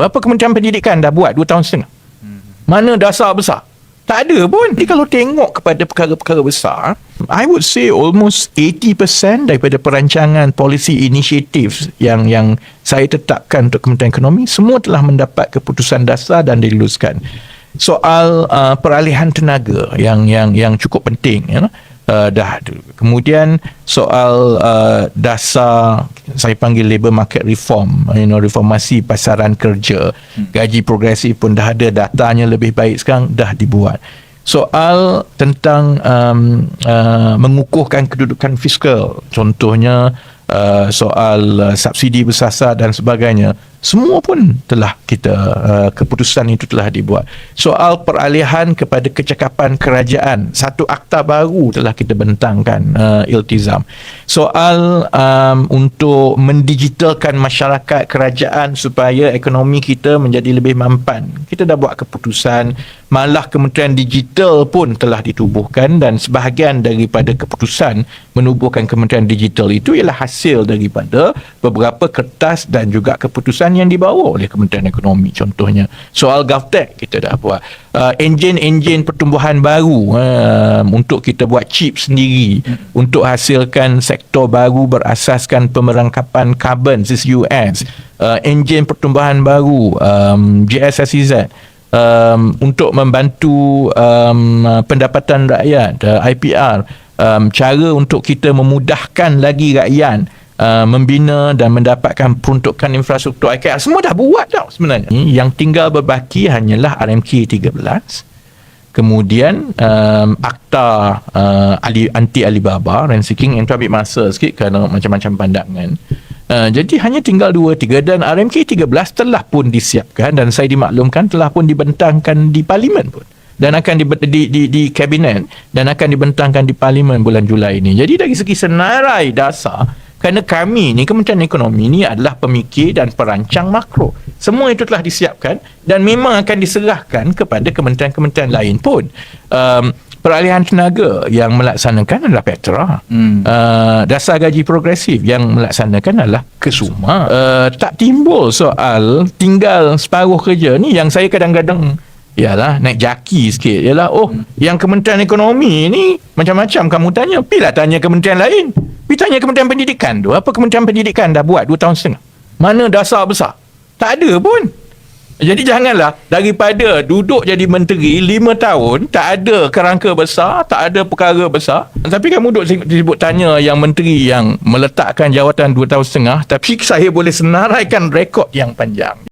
Apa Kementerian Pendidikan dah buat 2 tahun setengah? Mana dasar besar? Tak ada pun. Jadi kalau tengok kepada perkara-perkara besar, I would say almost 80% daripada perancangan policy initiative yang yang saya tetapkan untuk Kementerian Ekonomi semua telah mendapat keputusan dasar dan diluluskan. Soal uh, peralihan tenaga yang yang yang cukup penting ya. Uh, dah. Kemudian soal uh, dasar saya panggil labour market reform you know reformasi pasaran kerja. Gaji progresif pun dah ada datanya lebih baik sekarang dah dibuat. Soal tentang um, uh, mengukuhkan kedudukan fiskal. Contohnya uh, soal uh, subsidi bersasar dan sebagainya semua pun telah kita uh, keputusan itu telah dibuat. Soal peralihan kepada kecakapan kerajaan satu akta baru telah kita bentangkan uh, iltizam. Soal um, untuk mendigitalkan masyarakat kerajaan supaya ekonomi kita menjadi lebih mampan. Kita dah buat keputusan malah kementerian digital pun telah ditubuhkan dan sebahagian daripada keputusan menubuhkan kementerian digital itu ialah hasil daripada beberapa kertas dan juga keputusan yang dibawa oleh Kementerian Ekonomi contohnya soal GovTech kita dah buat uh, enjin-enjin pertumbuhan baru uh, untuk kita buat chip sendiri hmm. untuk hasilkan sektor baru berasaskan pemerangkapan karbon CCUS uh, enjin pertumbuhan baru um, GSSEZ um, untuk membantu um, pendapatan rakyat uh, IPR um, cara untuk kita memudahkan lagi rakyat Uh, membina dan mendapatkan peruntukan infrastruktur IKL semua dah buat tau sebenarnya. Yang tinggal berbaki hanyalah RMK 13 kemudian um, akta uh, Ali, anti Alibaba dan seeking yang tu ambil masa sikit kerana macam-macam pandangan uh, jadi hanya tinggal 2-3 dan RMK 13 telah pun disiapkan dan saya dimaklumkan telah pun dibentangkan di parlimen pun. Dan akan di, di, di, di kabinet dan akan dibentangkan di parlimen bulan Julai ini. Jadi dari segi senarai dasar kerana kami ni Kementerian Ekonomi ni adalah pemikir dan perancang makro. Semua itu telah disiapkan dan memang akan diserahkan kepada kementerian-kementerian lain pun. Um, peralihan tenaga yang melaksanakan adalah Petra. Hmm. uh, dasar gaji progresif yang melaksanakan adalah Kesuma. Uh, tak timbul soal tinggal separuh kerja ni yang saya kadang-kadang Yalah naik jaki sikit. Yalah oh hmm. yang Kementerian Ekonomi ni macam-macam. Kamu tanya Pilah tanya kementerian lain. Pergi tanya Kementerian Pendidikan tu. Apa Kementerian Pendidikan dah buat 2 tahun setengah? Mana dasar besar? Tak ada pun Jadi janganlah Daripada duduk jadi menteri 5 tahun Tak ada kerangka besar Tak ada perkara besar. Tapi kamu duduk disebut tanya Yang menteri yang meletakkan jawatan 2 tahun setengah Tapi saya boleh senaraikan rekod yang panjang